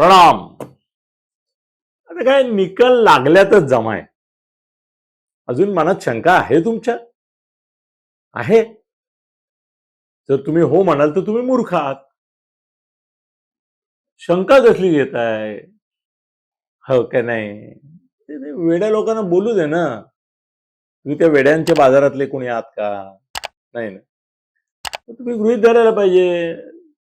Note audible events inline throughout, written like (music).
प्रणाम. आता काय निकाल लागल्यातच जमाय. अजून मनात शंका आहे तुमच्या? आहे. जर तुम्ही हो म्हणाल तर तुम्ही मूर्ख आहात. शंका कसली घेताय? हो का नाही? ते- वेड्या लोकांना बोलू दे ना. तुम्ही त्या वेड्यांच्या बाजारातले कोणी आहात का? नाही ना. तुम्ही गृहित धरायला पाहिजे.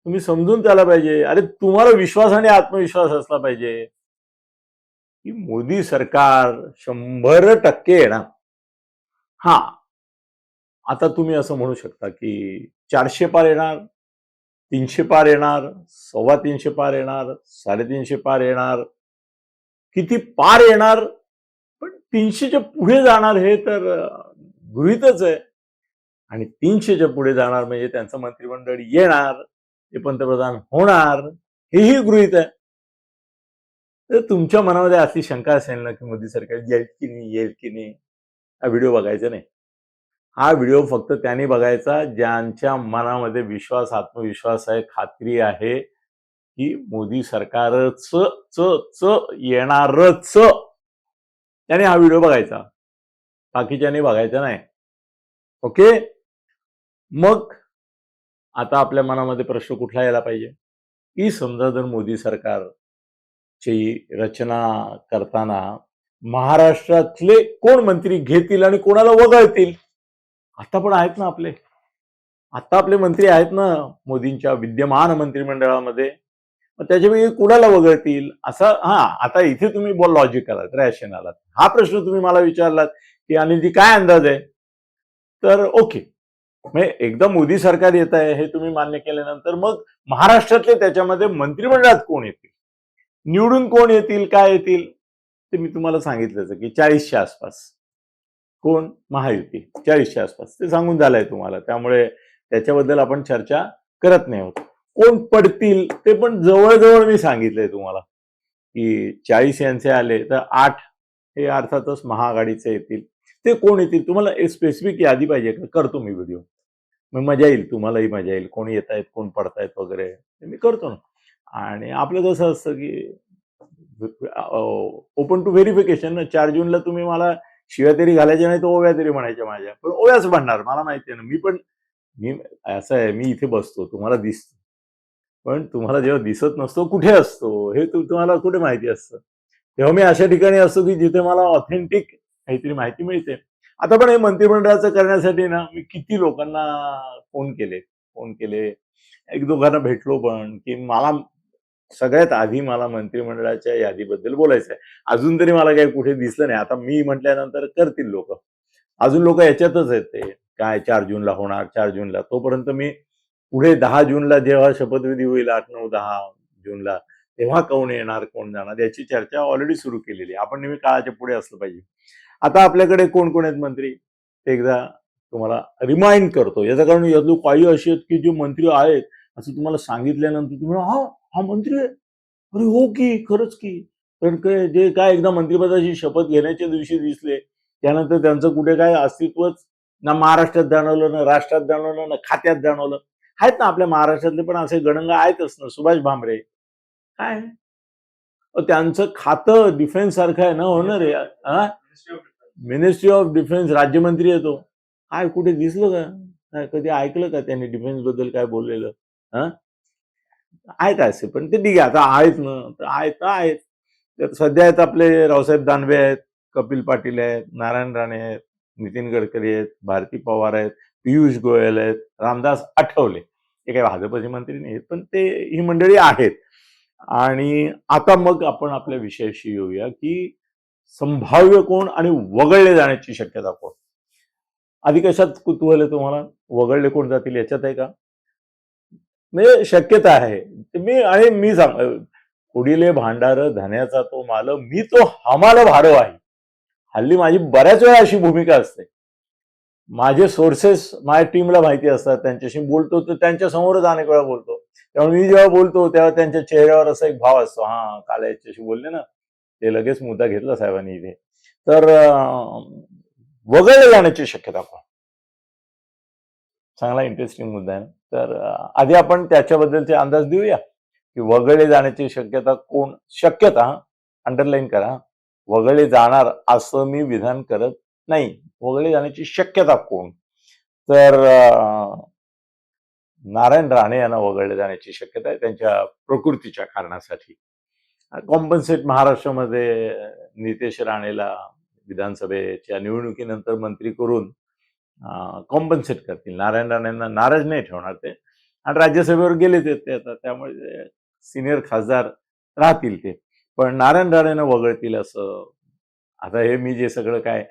तुम्ही समजून त्याला पाहिजे. अरे तुम्हाला विश्वास आणि आत्मविश्वास असला पाहिजे. की मोदी सरकार शंभर टक्के येणार. हा. आता तुम्ही असं म्हणू शकता की चारशे पार येणार तीनशे पार येणार सव्वा तीनशे पार येणार साडेतीनशे पार येणार. किती पार येणार? पण तीनशेच्या पुढे जाणार हे तर गृहितच आहे. आणि तीनशेच्या पुढे जाणार म्हणजे त्यांचं मंत्रिमंडळ येणार. ते पंतप्रधान होणार हेही गृहीत आहे. तर तुमच्या मनामध्ये अशी शंका असेल ना की मोदी सरकार येईल की नाही येईल की नाही? हा व्हिडिओ बघायचा नाही. हा व्हिडिओ फक्त त्यांनी बघायचा ज्यांच्या मनामध्ये विश्वास आत्मविश्वास आहे खात्री आहे की मोदी सरकारच च च येणारच. त्याने हा व्हिडिओ बघायचा. बाकीच्याने बघायचा नाही. ओके? मग आता आपल्या मनामध्ये प्रश्न कुठला यायला पाहिजे? की समजा जर मोदी सरकारची रचना करताना महाराष्ट्रातले कोण मंत्री घेतील आणि कोणाला वगळतील? आता पण आहेत ना आपले. आता आपले मंत्री आहेत ना मोदींच्या विद्यमान मंत्रिमंडळामध्ये. मग त्याच्यापैकी कुणाला वगळतील? असा हा आता इथे तुम्ही बोल लॉजिक आलात रॅशन आलात. हा प्रश्न तुम्ही मला विचारलात की अनिलजी काय अंदाज आहे? तर ओके म्हणजे एकदा मोदी सरकार येत आहे हे तुम्ही मान्य केल्यानंतर मग महाराष्ट्रातले त्याच्यामध्ये मंत्रिमंडळात कोण येतील? निवडून कोण येतील? काय येतील? ते मी तुम्हाला सांगितलंच की चाळीसच्या आसपास. कोण? महायुती. चाळीसच्या आसपास. ते सांगून झालंय तुम्हाला. त्यामुळे त्याच्याबद्दल आपण चर्चा करत नाही आहोत. कोण पडतील? ते पण जवळजवळ मी सांगितलंय तुम्हाला. की चाळीस यांचे आले तर आठ हे अर्थातच महाआघाडीचे येतील. ते कोण येतील? तुम्हाला एक स्पेसिफिक यादी पाहिजे का? करतो मी व्हिडिओ मग मजा येईल तुम्हालाही मजा येईल. कोण येत आहेत कोण पडतायत वगैरे. ते मी करतो ना. आणि आपलं कसं असतं की ओपन टू व्हेरिफिकेशन ना चार जूनला तुम्ही मला शिव्या तरी घालायच्या नाही तर ओव्या तरी म्हणायच्या माझ्या. पण ओव्याच म्हणणार मला माहिती आहे ना. मी पण मी असं आहे मी इथे बसतो तुम्हाला दिसतो. पण तुम्हाला जेव्हा दिसत नसतो कुठे असतो? हे तुम्हाला कुठे माहिती असतं? तेव्हा मी अशा ठिकाणी असतो की जिथे मला ऑथेंटिक काहीतरी माहिती मिळते. आता पण हे मंत्रिमंडळाचं करण्यासाठी ना मी किती लोकांना फोन केले फोन केले. एक दोघांना भेटलो पण की मला सगळ्यात आधी मला मंत्रिमंडळाच्या यादीबद्दल बोलायचं आहे अजून तरी मला काही कुठे दिसलं नाही. आता मी म्हटल्यानंतर करतील लोक. अजून लोक याच्यातच आहेत ते. काय चार जूनला होणार चार जूनला. तोपर्यंत मी पुढे दहा जूनला जेव्हा शपथविधी होईल आठ नऊ दहा जूनला तेव्हा कोण येणार कोण जाणार याची चर्चा ऑलरेडी सुरू केलेली आपण नेहमी काळाच्या पुढे असलं पाहिजे. आता आपल्याकडे कोण कोण आहेत मंत्री? ते एकदा तुम्हाला रिमाइंड करतो. याचं कारण यातलं काही अशी आहेत की जे मंत्री आहेत असं तुम्हाला सांगितल्यानंतर तुम्ही हा हा मंत्री आहे. अरे हो की खरंच की. कारण काय जे काय एकदा मंत्रिपदाची शपथ घेण्याच्या दिवशी दिसले त्यानंतर त्यांचं कुठे काय अस्तित्वच ना महाराष्ट्रात जाणवलं ना राष्ट्रात जाणवलं ना खात्यात जाणवलं. आहेत ना आपल्या महाराष्ट्रातले पण असे गणंग आहेतच ना. सुभाष भामरे. काय? त्यांचं खातं डिफेन्स सारखं आहे ना होणार आहे. मिनिस्ट्री ऑफ डिफेन्स राज्यमंत्री येतो काय कुठे दिसलं का? कधी ऐकलं का त्यांनी डिफेन्सबद्दल काय बोललेलं? हा? आहेत असे पण ते ठीक आहे आता आहेत ना. तर आहेत आहेत. तर सध्या आहेत आपले रावसाहेब दानवे आहेत कपिल पाटील आहेत नारायण राणे आहेत नितीन गडकरी आहेत भारती पवार आहेत पियुष गोयल आहेत रामदास आठवले. हे काही भाजपचे मंत्री नाही आहेत पण ते ही मंडळी आहेत. आणि आता मग आपण आपल्या विषयाशी येऊया की संभाव्य कोण आणि वगळले जाण्याची शक्यता कोण? आधी कशात कुतूहल आहे तुम्हाला? वगळले कोण जातील याच्यात आहे का? म्हणजे शक्यता आहे. मी आणि मी सांग पुढीले भांडार धन्याचा तो माल मी तो हमाल भाडव आहे. हल्ली माझी बऱ्याच वेळा अशी भूमिका असते. माझे सोर्सेस माझ्या टीमला माहिती असतात त्यांच्याशी बोलतो तर त्यांच्या समोरच अनेक वेळा बोलतो. त्यामुळे मी जेव्हा बोलतो तेव्हा त्यांच्या चेहऱ्यावर असा एक भाव असतो. हा काल याच्याशी बोलले ना. ते लगेच मुद्दा घेतला साहेबांनी इथे. तर वगळले जाण्याची शक्यता पण. चांगला इंटरेस्टिंग मुद्दा आहे तर आधी आपण त्याच्याबद्दलचे अंदाज देऊया की वगळले जाण्याची शक्यता कोण शक्यता अंडरलाईन करा. वगळले जाणार असं मी विधान करत नाही. वगळले जाण्याची शक्यता कोण? तर नारायण राणे यांना वगळले जाण्याची शक्यता आहे त्यांच्या प्रकृतीच्या कारणासाठी. कॉम्पन्सेट महाराष्ट्रामध्ये नितेश राणेला विधानसभेच्या निवडणुकीनंतर मंत्री करून कॉम्पन्सेट करतील. नारायण राणेंना नाराज नाही ठेवणार ते. आणि राज्यसभेवर गेले ते आता त्यामुळे सिनियर खासदार राहतील ते. पण नारायण राणेनं वगळतील असं आता हे मी जे सगळं काय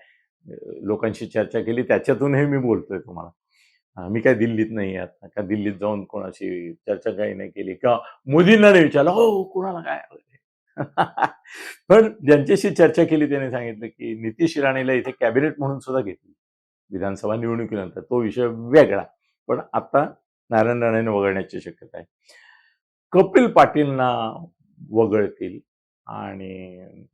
लोकांशी चर्चा केली त्याच्यातून हे मी बोलतोय तुम्हाला. मी काय दिल्लीत नाही आता. का दिल्लीत जाऊन कोणाशी चर्चा काही नाही केली? किंवा मोदींना नाही विचारलं हो कोणाला काय? (laughs) पण ज्यांच्याशी चर्चा केली त्यांनी सांगितलं की नितीश राणेला इथे कॅबिनेट म्हणून सुद्धा घेतली. विधानसभा निवडणुकीनंतर तो विषय वेगळा. पण आता नारायण राणेने वगळण्याची शक्यता आहे. कपिल पाटीलना वगळतील आणि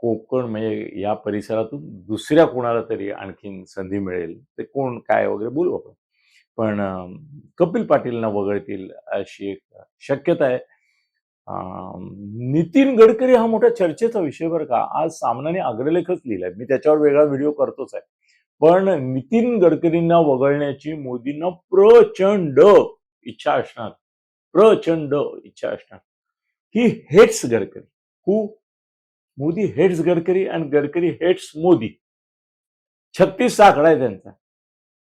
कोकण म्हणजे या परिसरातून दुसऱ्या कोणाला तरी आणखीन संधी मिळेल ते कोण काय वगैरे बोलू आपण. पण कपिल पाटीलना वगळतील अशी एक शक्यता आहे. नितीन गडकरी हा मोठा चर्चेचा विषय बरं का. आज सामनाने अग्रलेखच लिहिलाय. मी त्याच्यावर वेगळा व्हिडिओ करतोच आहे. पण नितीन गडकरींना वगळण्याची मोदींना प्रचंड इच्छा असणार. प्रचंड इच्छा असणार. He hates Gadkari. Who Modi hates Gadkari and Gadkari hates Modi. छत्तीस आकडा आहे त्यांचा.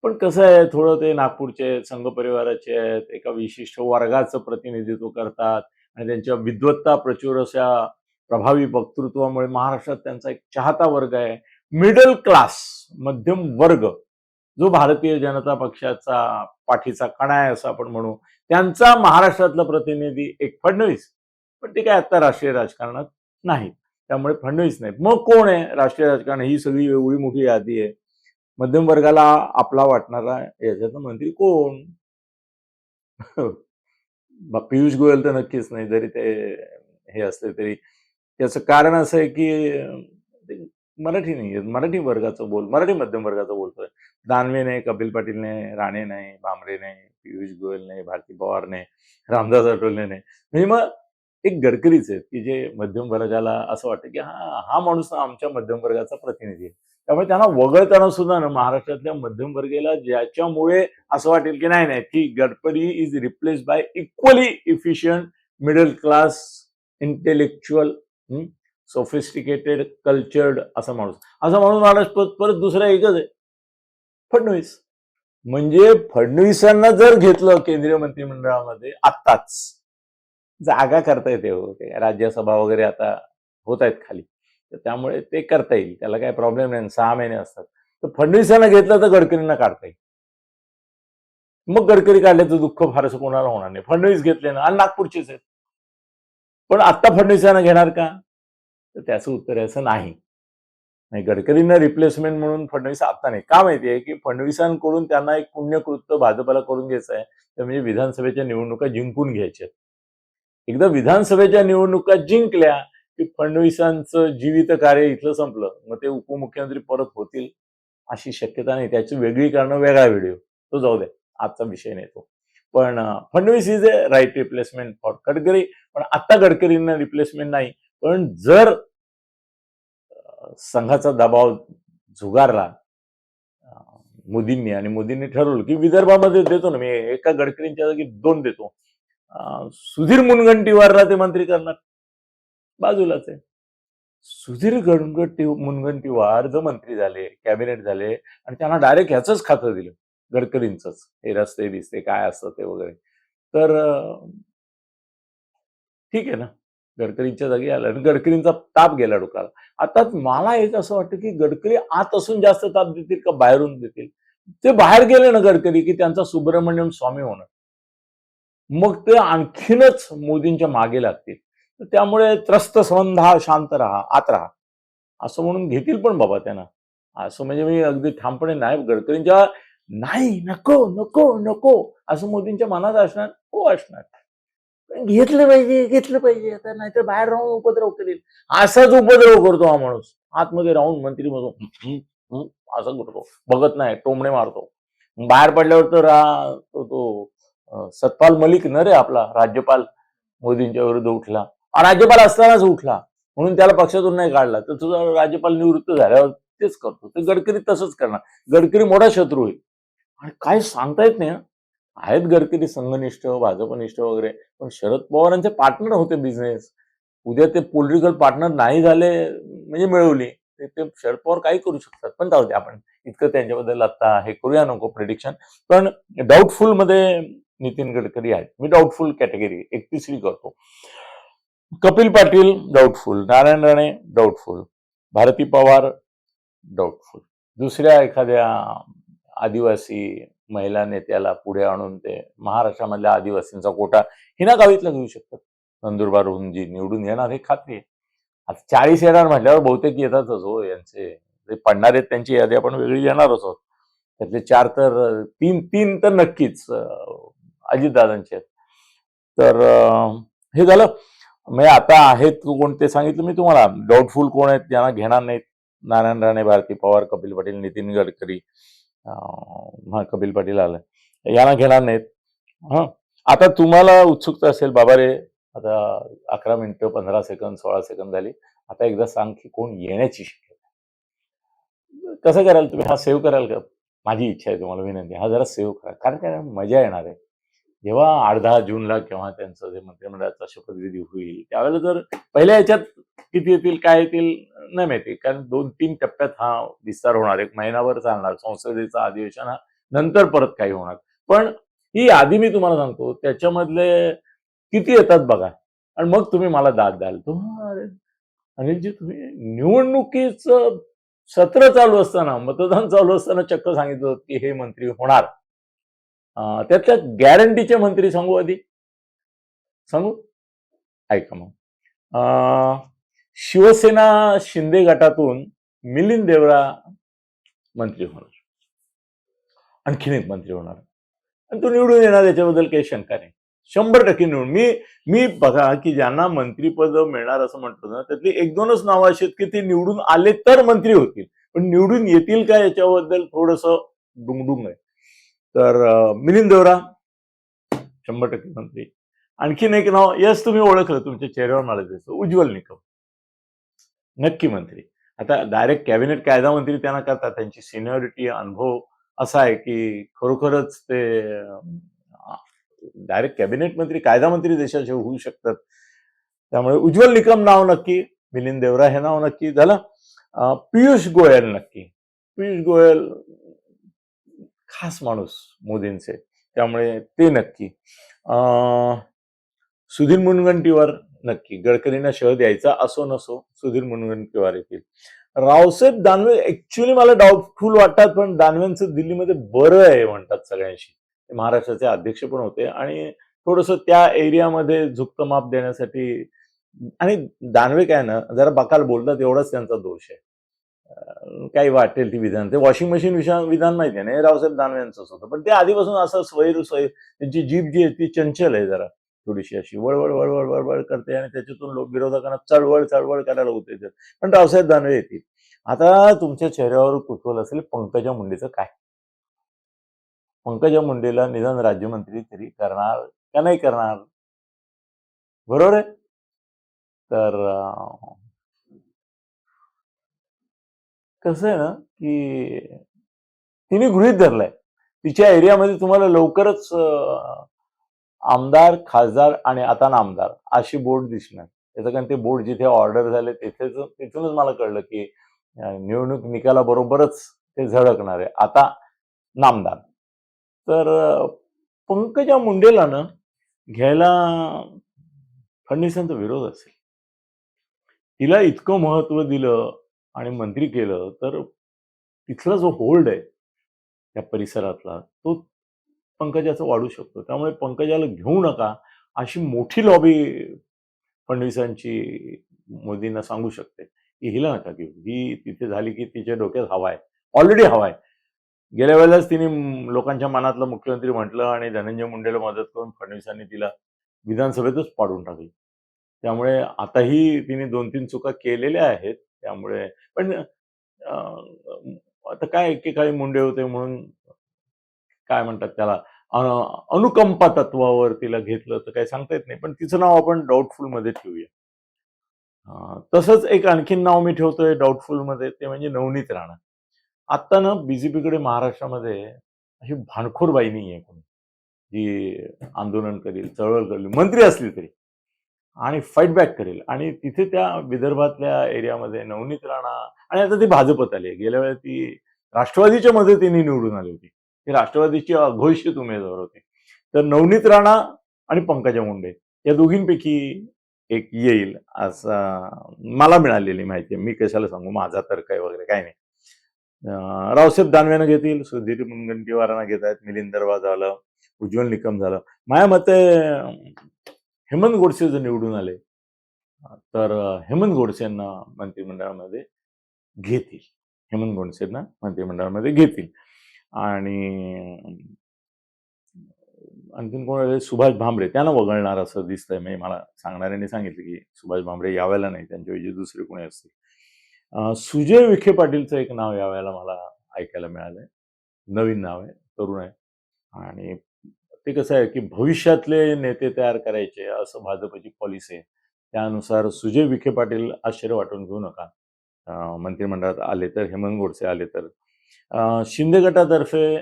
पण कसं आहे थोडं ते नागपूरचे आहेत, संघ परिवाराचे आहेत. एका विशिष्ट वर्गाचं प्रतिनिधित्व करतात. आणि त्यांच्या विद्वत्ता प्रचुर अशा प्रभावी वक्तृत्वामुळे महाराष्ट्रात त्यांचा एक चाहता वर्ग आहे. मिडल क्लास मध्यम वर्ग जो भारतीय जनता पक्षाचा पाठीचा कणा आहे असं आपण म्हणू. त्यांचा महाराष्ट्रातला प्रतिनिधी एक फडणवीस. पण ते काय आता राष्ट्रीय राजकारणात नाही. त्यामुळे फडणवीस नाही. मग कोण आहे राष्ट्रीय राजकारण? ही सगळी एवढी मोठी यादी आहे. मध्यम वर्गाला आपला वाटणारा याच्यातला मंत्री कोण? पियुष गोयल तर नक्कीच नाही जरी ते हे असले तरी. त्याचं कारण असं आहे की मराठी नाही आहे. मराठी वर्गाचं बोल मराठी मध्यम वर्गाचं बोलतोय. दानवे नाही कपिल पाटील नाही राणे नाही भामरे नाही पियुष गोयल नाही भारती पवार नाही रामदास आठवले नाही. म्हणजे मग एक गडकरीच आहेत की जे मध्यम वर्गाला असं वाटतं की हा हा माणूस ना आमच्या मध्यम वर्गाचा प्रतिनिधी आहे. त्यामुळे त्यांना वगळताना सुद्धा ना महाराष्ट्रातल्या मध्यम वर्गाला ज्याच्यामुळे असं वाटेल की नाही नाही की Gadkari is replace by equally efficient middle class intellectual sophisticated cultured असा माणूस. असा माणूस महाराष्ट्र परत दुसरा एकच आहे. फडणवीस. म्हणजे फडणवीसांना जर घेतलं केंद्रीय मंत्रिमंडळामध्ये आत्ताच जागा करता येते हो. ते राज्यसभा वगैरे आता होत आहेत खाली. तर त्यामुळे ते करता येईल. त्याला काही प्रॉब्लेम नाही. सहा महिने असतात. तर फडणवीसांना घेतलं तर गडकरींना काढता येईल. मग गडकरी काढल्याचं दुःख फारसं कोणाला होणार नाही. फडणवीस घेतले ना. आणि नागपूरचेच आहेत. पण आत्ता फडणवीसांना घेणार का? तर त्याचं उत्तर आहे असं नाही. नाही गडकरींना रिप्लेसमेंट म्हणून फडणवीस आता नाही. का माहितीये की फडणवीसांकडून त्यांना एक पुण्यकृत्य भाजपला करून घ्यायचं आहे. ते म्हणजे विधानसभेच्या निवडणुका जिंकून घ्यायच्या एकदा विधानसभेच्या निवडणुका जिंकल्या की फडणवीसांचं जीवित कार्य इथलं संपलं. मग ते उपमुख्यमंत्री परत होतील अशी शक्यता नाही. त्याची वेगळी कारणं वेगळा व्हिडिओ. तो जाऊ द्या आजचा विषय नाही तो. पण Fadnavis is a right replacement for Gadkari पण आता गडकरींना रिप्लेसमेंट नाही. पण जर संघाचा दबाव झुगारला मोदींनी आणि मोदींनी ठरवलं की विदर्भामध्ये देतो ना. मी एका गडकरींच्या जागी दोन देतो. सुधीर मुनगंटीवारला ते मंत्री करणार. बाजूलाच आहे. सुधीर गणगट्टी मुनगंटीवार जर मंत्री झाले कॅबिनेट झाले आणि त्यांना डायरेक्ट ह्याच खातं दिलं गडकरींच हे रस्ते बिस्ते काय असतं ते वगैरे. तर ठीक आहे ना. गडकरींच्या जागी आलं आणि गडकरींचा ताप गेला डोक्याला. आता मला एक असं वाटतं की गडकरी आत असून जास्त ताप देतील का बाहेरून देतील? ते बाहेर गेले ना गडकरी की त्यांचा सुब्रमण्यम स्वामी होणार. मग ते आणखीनच मोदींच्या मागे लागतील. त्यामुळे त्रस्त संबंधा शांत राहा आत राहा. असं म्हणून घेतील पण बाबा त्यांना. असं म्हणजे मी अगदी ठामपणे नाही गडकरींच्या नाही नको नको नको. असं मोदींच्या मनात असणार? हो असणार. घेतलं पाहिजे घेतलं पाहिजे. आता नाहीतर बाहेर राहून उपद्रव करेल. असाच उपद्रव करतो हा माणूस. आतमध्ये राहून मंत्री म्हणून असं करतो. बघत नाही टोमणे मारतो. बाहेर पडल्यावर तर तो सतपाल मलिक न रे आपला राज्यपाल मोदींच्या विरुद्ध उठला. आणि राज्यपाल असतानाच उठला. म्हणून त्याला पक्षातून नाही काढला. तर तुझा राज्यपाल निवृत्त झाल्यावर तेच करतो. ते गडकरी तसंच करणार. गडकरी मोठा शत्रू होईल आणि काय सांगता येत नाही आहेत गडकरी संघनिष्ठ भाजपनिष्ठ वगैरे. पण शरद पवारांचे पार्टनर होते बिझनेस उद्या ते पॉलिटिकल पार्टनर नाही झाले म्हणजे मिळवली. ते ते शरद पवार काही करू शकतात. पण जाऊ दे आपण. इतकं त्यांच्याबद्दल आता हे करूया नको प्रिडिक्शन पण डाऊटफुलमध्ये नितीन गडकरी आहेत. मी डाऊटफुल कॅटेगरी एक तिसरी करतो. Kapil Patil doubtful Narayan Rane doubtful Bharati Pawar doubtful दुसऱ्या एखाद्या आदिवासी महिला नेत्याला पुढे आणून ते महाराष्ट्रामधल्या आदिवासींचा कोटा हिना गावीतला घेऊ शकतात. नंदुरबारहून जी निवडून येणार हे खात्री आहे. आता चाळीस येणार म्हटल्यावर बहुतेक येतातच हो यांचे जे पडणार आहेत त्यांची यादी आपण वेगळी येणारच आहोत. त्यातले चार तर तीन तीन तर नक्कीच अजितदादांचे आहेत. तर हे झालं. म्हणजे आता आहेत कोण ते सांगितलं मी तुम्हाला. डाऊटफुल कोण आहेत ज्यांना घेणार नाहीत. नारायण राणे भारती पवार कपिल पाटील नितीन गडकरी हा कपिल पाटील आलं. यांना घेणार नाहीत. हां. आता तुम्हाला उत्सुकता असेल बाबा रे आता अकरा मिनिटं पंधरा सेकंद सोळा सेकंद झाली. आता एकदा सांग की कोण येण्याची शक्यता कसं कराल तुम्ही? हा सेव्ह कराल का? माझी इच्छा आहे तुम्हाला विनंती. हा जरा सेव्ह करा. कारण काय? मजा येणार आहे. जेव्हा आठ दहा जूनला केव्हा त्यांचं जे मंत्रिमंडळाचा शपथविधी होईल त्यावेळेला जर पहिल्या याच्यात किती येतील काय येतील नाही माहिती. कारण दोन तीन टप्प्यात हा विस्तार होणार. एक महिनाभर चालणार. संसदेचं अधिवेशन हा नंतर परत काही होणार. पण ही आधी मी तुम्हाला सांगतो त्याच्यामधले किती येतात बघा. आणि मग तुम्ही मला दाद द्याल. तुम्हाला अनिलजी तुम्ही निवडणुकीचं सत्र चालू असताना मतदान चालू असताना चक्क सांगितलं की हे मंत्री होणार. त्यातल्या गॅरंटीचे मंत्री सांगू आधी. सांगू? ऐका मग. अं, शिवसेना शिंदे गटातून मिलिंद देवरा मंत्री होणार. आणखीन एक मंत्री होणार. आणि तो निवडून येणार याच्याबद्दल काही शंका नाही. शंभर टक्के निवडून. मी मी बघा की ज्यांना मंत्रीपद मिळणार असं म्हणतो ना त्यातली एक दोनच नावं अशी आहेत की ते निवडून आले तर मंत्री होतील. पण निवडून येतील का याच्याबद्दल थोडस डुंगडुंग आहे. तर मिलिंद देवरा शंभर टक्के मंत्री. आणखीन एक नाव यस तुम्ही ओळखलं तुमच्या चेहऱ्यावर मला दिसतो उज्ज्वल निकम. नक्की मंत्री. आता डायरेक्ट कॅबिनेट कायदा मंत्री त्यांना करता त्यांची सिनियरिटी अनुभव असा आहे की खरोखरच ते डायरेक्ट कॅबिनेट मंत्री कायदा मंत्री देशाचे होऊ शकतात. त्यामुळे उज्ज्वल निकम नाव नक्की मिलिंद देवरा हे नाव नक्की झालं. पियुष गोयल नक्की. पियुष गोयल खास माणूस मोदींचे. त्यामुळे ते नक्की. सुधीर मुनगंटीवार नक्की. गडकरींना शह द्यायचा असो नसो सुधीर मुनगंटीवार येतील. रावसाहेब दानवे ऍक्च्युली मला डाऊटफुल वाटतात पण दानवेंचं दिल्लीमध्ये बरं आहे म्हणतात सगळ्यांशी. ते महाराष्ट्राचे अध्यक्ष पण होते आणि थोडस त्या एरियामध्ये झुकतं माप देण्यासाठी आणि दानवे काय ना जरा बकाल बोलतात एवढाच त्यांचा दोष आहे. काही वाटेल ती विधान. ते वॉशिंग मशीन विषय विधान माहिती आहे ना रावसाहेब दानवे यांचंच होतं. पण ते आधीपासून असं स्वैर स्वैर त्यांची जीभ जी आहे ती चंचल आहे जरा. थोडीशी अशी वळवळ वळवळ वळवळ करते आणि त्याच्यातून लोक विरोधकांना चळवळ चळवळ करायला होते पण रावसाहेब दानवे येतील. आता तुमच्या चेहऱ्यावर कुतूहल असेल पंकजा मुंडेचं काय? पंकजा मुंडेला निदान राज्यमंत्री तरी करणार का नाही करणार? बरोबर आहे? तर कसं आहे ना की तिने गृहित धरलंय. तिच्या एरियामध्ये तुम्हाला लवकरच आमदार खासदार आणि आता नामदार अशी बोर्ड दिसणार. त्याचं कारण ते बोर्ड जिथे ऑर्डर झाले तिथेच तिथूनच मला कळलं की निवडणूक निकालाबरोबरच ते झळकणार आहे. आता नामदार. तर पंकजा मुंडेला ना घ्यायला फडणवीसांचा विरोध असेल. तिला इतकं महत्त्व दिलं आणि मंत्री केलं तर तिथला जो होल्ड आहे त्या परिसरातला तो पंकजाचा वाढू शकतो. त्यामुळे पंकजाला घेऊ नका अशी मोठी लॉबी फडणवीसांची मोदींना सांगू शकते. की हिला नका घेऊ. ही तिथे झाली की तिच्या डोक्यात हवा आहे. ऑलरेडी हवा आहे. गेल्या वेळेलाच तिने लोकांच्या मनातलं मुख्यमंत्री म्हटलं आणि धनंजय मुंडेला मदत करून फडणवीसांनी तिला विधानसभेतच पाडून टाकली. त्यामुळे आताही तिने दोन तीन चुका केलेल्या आहेत. त्यामुळे. पण आता काय एकेकाळी मुंडे होते म्हणून काय म्हणतात त्याला अनुकंपा तत्वावर तिला घेतलं तर काही सांगता येत नाही. पण तिचं नाव आपण डाऊटफुलमध्ये ठेवूया तसंच एक आणखीन नाव मी ठेवतोय डाऊटफुलमध्ये ते म्हणजे नवनीत राणा. आत्ता ना बीजेपीकडे महाराष्ट्रामध्ये अशी भानखोर बाई नाही आहे कोणी. जी आंदोलन करील चळवळ करेल मंत्री असली तरी. आणि फाईट बॅक करेल. आणि तिथे त्या विदर्भातल्या एरियामध्ये नवनीत राणा आणि आता ती भाजपत आली. आहे. गेल्या वेळेला ती राष्ट्रवादीच्या मदतीने निवडून आली होती. ती राष्ट्रवादीची अघोषित उमेदवार होती. तर नवनीत राणा आणि पंकजा मुंडे या दोघींपैकी एक येईल असं मला मिळालेली माहिती मी कशाला सांगू? माझा तर काही वगैरे काही नाही. रावसाहेब दानवेनं घेतील सुधीर मुनगंटीवारांना घेत आहेत मिलिंद दरवा झालं उज्ज्वल निकम झालं. माझ्या मते हेमंत गोडसे जर निवडून आले तर हेमंत गोडसेंना मंत्रिमंडळामध्ये घेतील. हेमंत गोडसेंना मंत्रिमंडळामध्ये घेतील. आणि आणखीन कोण आले? सुभाष भामरे. त्यांना वगळणार असं दिसतंय. म्हणजे मला सांगणाऱ्यांनी सांगितलं की सुभाष भामरे यावेळेला नाही त्यांच्याऐवजी दुसरे कोणी असतील. सुजय विखे पाटीलचं एक नाव यावेळेला मला ऐकायला मिळालंय. नवीन नाव आहे तरुण आहे. आणि ते कसं आहे की भविष्यातले नेते तयार करायचे असं भाजपची पॉलिसी आहे. त्यानुसार सुजय विखे पाटील आश्चर्य वाटून घेऊ नका. मंत्रिमंडळात आले तर हेमंत गोडसे आले तर. शिंदे गटातर्फे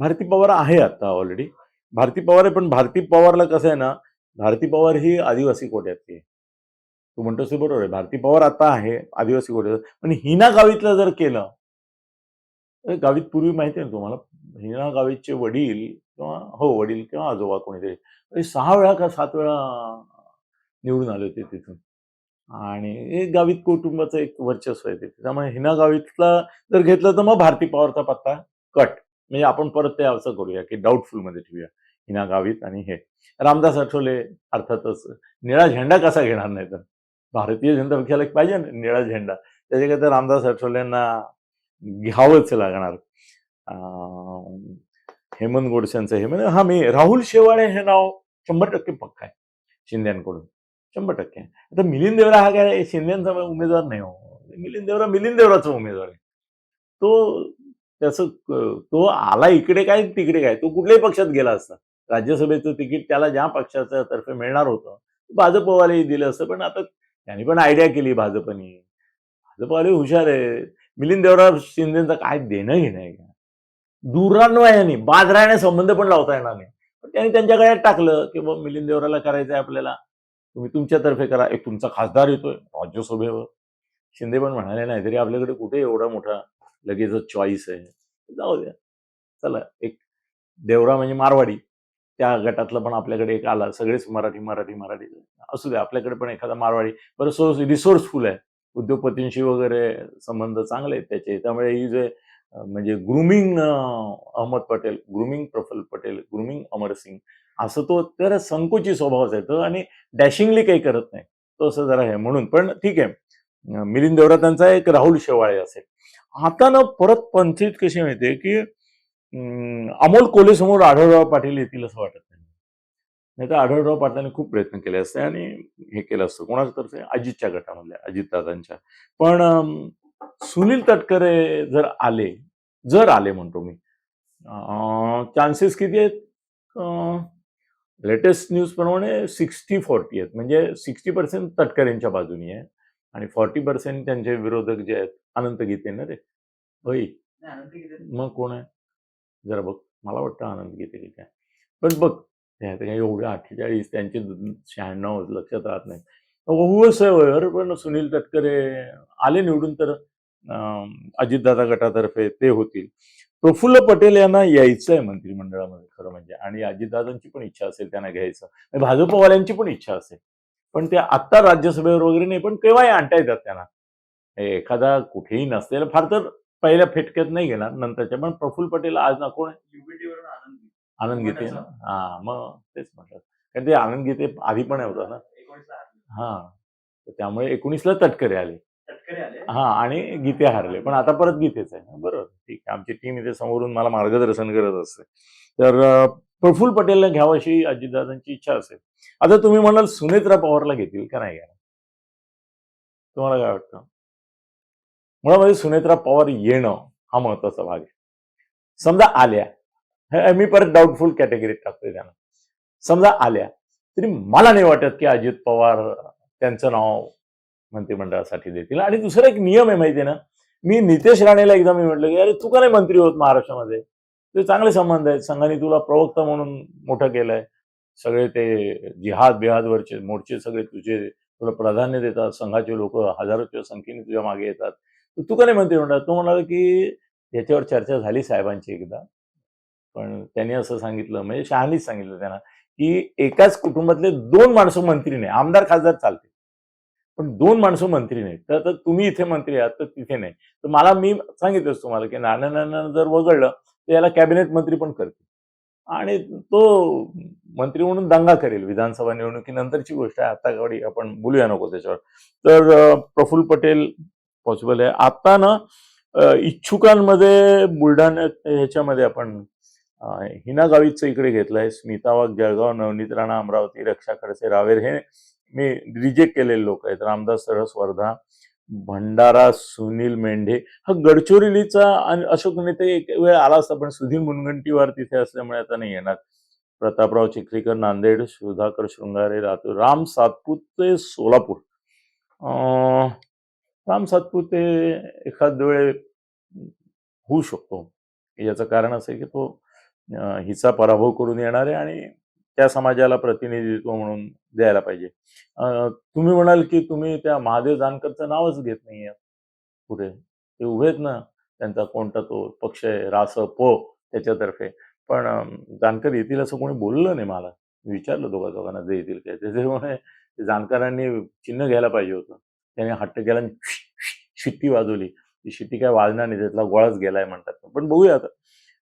भारती पवार आहे आता ऑलरेडी भारती पवार आहे पण भारती पवारला कसं आहे ना भारती पवार ही आदिवासी कोट्यातली आहे. तू म्हणतोस बरोबर आहे. भारती पवार आता आहे आदिवासी कोट्यात. पण हिना गावीतलं जर केलं गावीत पूर्वी माहिती आहे ना तुम्हाला हिना गावीतचे वडील किंवा हो वडील किंवा आजोबा कोणीतरी. ते सहा वेळा का सात वेळा निवडून आले होते तिथून. आणि हे गावीत कुटुंबाचं एक वर्चस्व आहे तिथे. त्यामुळे हिना गावीतला जर घेतलं तर मग भारती पवारचा पत्ता कट. म्हणजे आपण परत ते असं करूया की डाऊटफुलमध्ये ठेवूया. हिना गावीत आणि हे. रामदास आठवले अर्थातच निळा झेंडा कसा घेणार नाही तर? भारतीय जनता पक्षाला एक पाहिजे ना निळा झेंडा. त्याच्याकरता रामदास आठवलेंना घ्यावंच लागणार. हेमंत गोडसेंचं हे म्हणजे हा मी राहुल शेवाळे हे नाव शंभर टक्के पक्का आहे शिंद्यांकडून शंभर टक्के आता मिलिंद देवरा हा काय शिंदेचा उमेदवार नाही हो. मिलिंद देवरा मिलिंद देवराचा उमेदवार आहे. तो त्याचं तो आला इकडे काय तिकडे काय तो कुठल्याही पक्षात गेला असता. राज्यसभेचं तिकीट त्याला ज्या पक्षाच्या तर्फे मिळणार होतं भाजपवालेही दिलं असतं पण आता त्यांनी पण आयडिया केली भाजपनी. भाजपवाले हुशार आहे मिलिंद देवराव शिंदेचा काय देणं घेणं आहे? का दुरान्वयाने बाजराने संबंध पण लावता येणार नाही. पण त्यांनी त्यांच्या गळ्यात टाकलं की बाबा मिलिंद देवराला करायचं आहे आपल्याला. तुम्ही तुमच्यातर्फे करा. एक तुमचा खासदार येतोय राज्यसभेवर. शिंदे पण म्हणाले नाही तरी आपल्याकडे कुठे एवढा मोठा लगेचच चॉईस आहे. जाऊ द्या. चला एक देवरा म्हणजे मारवाडी. त्या गटातला पण आपल्याकडे एक आला. सगळेच मराठी मराठी मराठी. असू द्या आपल्याकडे पण एखादा मारवाडी. बरं सो रिसोर्सफुल आहे. उद्योगपतींशी वगैरे संबंध चांगले आहेत त्याचे. त्यामुळे ही जे म्हणजे grooming Ahmed Patel grooming Praful Patel grooming Amar Singh असं तो तर संकोची स्वभावाचा आहे तो आणि डॅशिंगली काही करत नाही. तो असं जरा आहे म्हणून पण ठीक आहे. मिलिंद देवरातांचा एक राहुल शेवाळे असेल. आता ना परत पंचित कशी माहितीये की अमोल कोले समोर आढळराव पाटील येतील असं वाटत नाही. नाही तर आढळराव पाटलांनी खूप प्रयत्न केले असते आणि हे केलं असतं. कोणाच्या तर्फे? अजितच्या गटामधल्या अजितदादांच्या. पण सुनील तटकरे जर आले जर आले म्हणतो मी चान्सेस किती आहेत? लेटेस्ट न्यूज प्रमाणे सिक्स्टी फोर्टी आहेत. म्हणजे सिक्स्टी पर्सेंट तटकरेंच्या बाजूनी आहे आणि फॉर्टी पर्सेंट त्यांचे विरोधक जे आहेत अनंत गीते ना रे होई मग कोण आहे? जरा बघ मला वाटतं आनंद गीते काय पण बघ ते आता काही एवढे अठ्ठेचाळीस त्यांचे शहाण्णव लक्षात राहत नाही पण सुनील तटकरे आले निवडून तर अजितदादा गटातर्फे ते होतील. प्रफुल्ल पटेल यांना यायचं आहे मंत्रिमंडळामध्ये खरं म्हणजे. आणि अजितदादांची पण इच्छा असेल त्यांना घ्यायचं. भाजपवाल्यांची पण इच्छा असेल. पण ते आत्ता राज्यसभेवर वगैरे नाही पण केव्हाही आणता येतात त्यांना. एखादा कुठेही नसलेला फार तर पहिल्या फेटक्यात नाही घेणार नंतरच्या पण प्रफुल्ल पटेल आज ना कोण? आनंद गीते ना? हा मग तेच म्हटलं कारण ते आनंद गीते आधी पण होता ना. हा. त्यामुळे एकोणीसला तटकरे आले. हा आणि गीते हारले. पण आता परत गीतेच आहे. बरोबर. ठीक आहे. आमची टीम इथे समोरून मला मार्गदर्शन करत असते. तर प्रफुल्ल पटेलला घ्यावं अशी अजितदादांची इच्छा असेल. आता तुम्ही म्हणाल सुनेत्रा पवारला घेतील का नाही? घेणार तुम्हाला काय वाटतं? मुळामध्ये सुनेत्रा पवार येणं हा महत्त्वाचा भाग आहे. समजा आल्या. हे मी परत डाऊटफुल कॅटेगरीत टाकतोय त्यांना. समजा आल्या. तरी मला नाही वाटत की अजित पवार त्यांचं नाव मंत्रिमंडळासाठी देतील. आणि दुसरा एक नियम आहे माहिती ना? मी नितेश राणेला एकदा मी म्हटलं की अरे तू का नाही मंत्री होत महाराष्ट्रामध्ये? ते चांगले संबंध आहेत. संघाने तुला प्रवक्ता म्हणून मोठं केलंय. सगळे ते जिहाद बिहादवरचे मोर्चे सगळे तुझे तुला प्राधान्य देतात. संघाचे लोक हजारोच्या संख्येने तुझ्या मागे येतात. तू का नाही मंत्री म्हणतात तो म्हणाला की याच्यावर चर्चा झाली साहेबांची एकदा. पण त्यांनी असं सांगितलं. म्हणजे शहानीच सांगितलं त्यांना. की एकाच कुटुंबातले दोन माणसं मंत्री नाही आमदार खासदार चालते पण दोन माणसं मंत्री नाही तर आता तुम्ही इथे मंत्री आहात तर तिथे नाही. तर मला मी सांगितलंच तुम्हाला की नानांना जर वगळलं तर याला कॅबिनेट मंत्री पण करते आणि तो मंत्री म्हणून दंगा करेल विधानसभा निवडणुकीनंतरची गोष्ट आहे आता गाडी आपण बोलूया नको त्याच्यावर. तर प्रफुल्ल पटेल पॉसिबल आहे. आता ना इच्छुकांमध्ये बुलढाणा ह्याच्यामध्ये आपण हिना गावीतचं इकडे घेतलंय. स्मिता वाघ जळगाव नवनीत राणा अमरावती रक्षा खडसे रावेर हे मी रिजेक्ट केलेले लोक आहेत. रामदास सरस वर्धा भंडारा सुनील मेंढे. हा गडचिरोलीचा आणि अशोक नेते एक वेळ आला असता पण सुधीर मुनगंटीवार तिथे असल्यामुळे आता नाही येणार. प्रतापराव चिखलीकर नांदेड सुधाकर शृंगारे लातूर राम सातपुते सोलापूर. राम राम सातपुते एखाद वेळ होऊ शकतो. याचं कारण असं आहे की तो हिचा पराभव करून येणारे आणि त्या समाजाला प्रतिनिधित्व म्हणून द्यायला पाहिजे. तुम्ही म्हणाल की तुम्ही त्या महादेव जानकरचं नावच घेत नाही पुढे ते उभे आहेत ना त्यांचा कोणता तो पक्ष आहे रास पो त्याच्यातर्फे. पण जानकर येतील असं कोणी बोललं नाही मला. विचारलं दोघा दोघांना जे येतील काय त्याच्यामुळे जानकरांनी चिन्ह घ्यायला पाहिजे होतं. त्याने हट्ट केला आणि शिट्टी वाजवली. ती शिट्टी काय वाजणार नाही त्यातला गोळाच गेलाय म्हणतात. पण बघूया आता.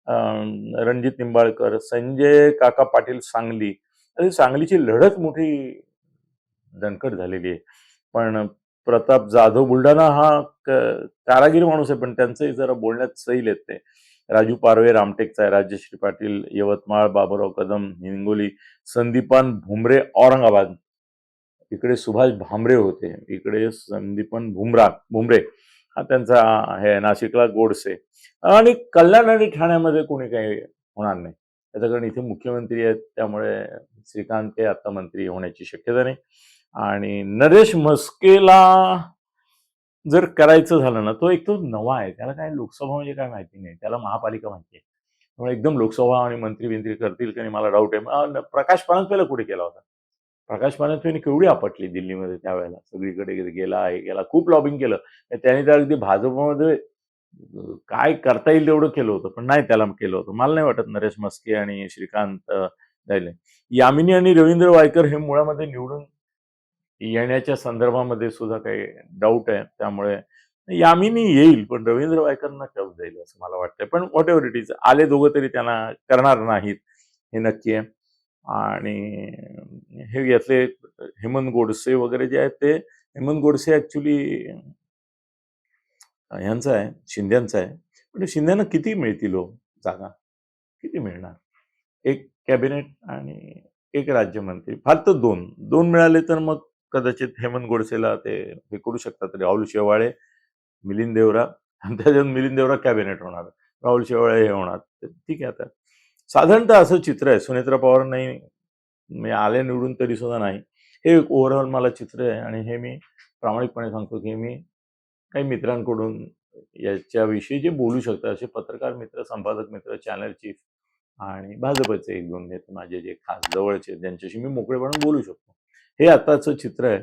रणजित निंबाळकर संजय काका पाटील सांगली. सांगलीची लढत मोठी दणकट झालेली आहे. पण प्रताप जाधव बुलढाणा हा कारागीर माणूस आहे पण त्यांचंही जरा बोलण्यात सैल येत ते राजू पारवे रामटेकचा आहे राजश्री पाटील यवतमाळ बाबुराव कदम हिंगोली संदीपान भुमरे औरंगाबाद. इकडे सुभाष भामरे होते. इकडे संदीपन भुमरा भुमरे. हा त्यांचा हे नाशिकला गोडसे. आणि कल्याण आणि ठाण्यामध्ये कोणी काही होणार नाही. त्याचं कारण इथे मुख्यमंत्री आहेत त्यामुळे श्रीकांत हे आता मंत्री होण्याची शक्यता नाही. आणि नरेश मस्केला जर करायचं झालं ना तो एक तो नवा आहे. त्याला काय लोकसभा म्हणजे काय माहिती नाही. त्याला महापालिका माहिती आहे. त्यामुळे एकदम लोकसभा आणि मंत्री बिंत्री करतील की नाही मला डाऊट आहे. प्रकाश पानसपेला कुठे केला होता? प्रकाश पानसपेने केवढी आपटली दिल्लीमध्ये त्यावेळेला. सगळीकडे गेला आहे गेला खूप लॉबिंग केलं. त्याने तर अगदी भाजपमध्ये काय करता येईल तेवढं केलं होतं पण नाही त्याला केलं होतं. मला नाही वाटत नरेश मस्के आणि श्रीकांत जायले यामिनी आणि रवींद्र वायकर हे मुळामध्ये निवडून येण्याच्या संदर्भामध्ये सुद्धा काही डाऊट आहे. त्यामुळे यामिनी येईल पण रवींद्र वायकरना टफ जाईल असं मला वाटतंय. पण व्हॉट एव्हर इट इज आले दोघं तरी त्यांना करणार नाहीत हे नक्की आहे. आणि हे यातले हेमंत गोडसे वगैरे जे आहेत ते हेमंत गोडसे ऍक्च्युली ह्यांचा आहे शिंद्यांचं आहे. पण शिंद्यांना किती मिळतील हो जागा? किती मिळणार? एक कॅबिनेट आणि एक राज्यमंत्री फार तर दोन. दोन मिळाले तर मग कदाचित हेमंत गोडसेला ते हे करू शकतात. राहुल शेवाळे मिलिंद देवरा. आणि त्याच्यात मिलिंद देवरा कॅबिनेट होणार. राहुल शेवाळे हे होणार. ठीक आहे आता. साधारणतः असं चित्र आहे. सुनेत्रा पवार नाही मी आले निवडून तरी सुद्धा नाही. हे एक ओव्हरऑल मला चित्र आहे आणि हे मी प्रामाणिकपणे सांगतो की मी काही मित्रांकडून याच्याविषयी जे बोलू शकतात असे पत्रकार मित्र संपादक मित्र चॅनल चीफ आणि भाजपचे एक दोन नेते माझे जे खास जवळचे ज्यांच्याशी मी मोकळेपणे बोलू शकतो. हे आताचं चित्र आहे.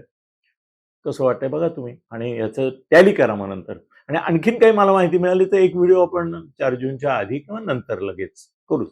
कसं वाटतंय बघा तुम्ही आणि याचं टॅली करा मग नंतर. आणि आणखीन काही मला माहिती मिळाली तर एक व्हिडिओ आपण चार जूनच्या आधी किंवा नंतर लगेच करूच.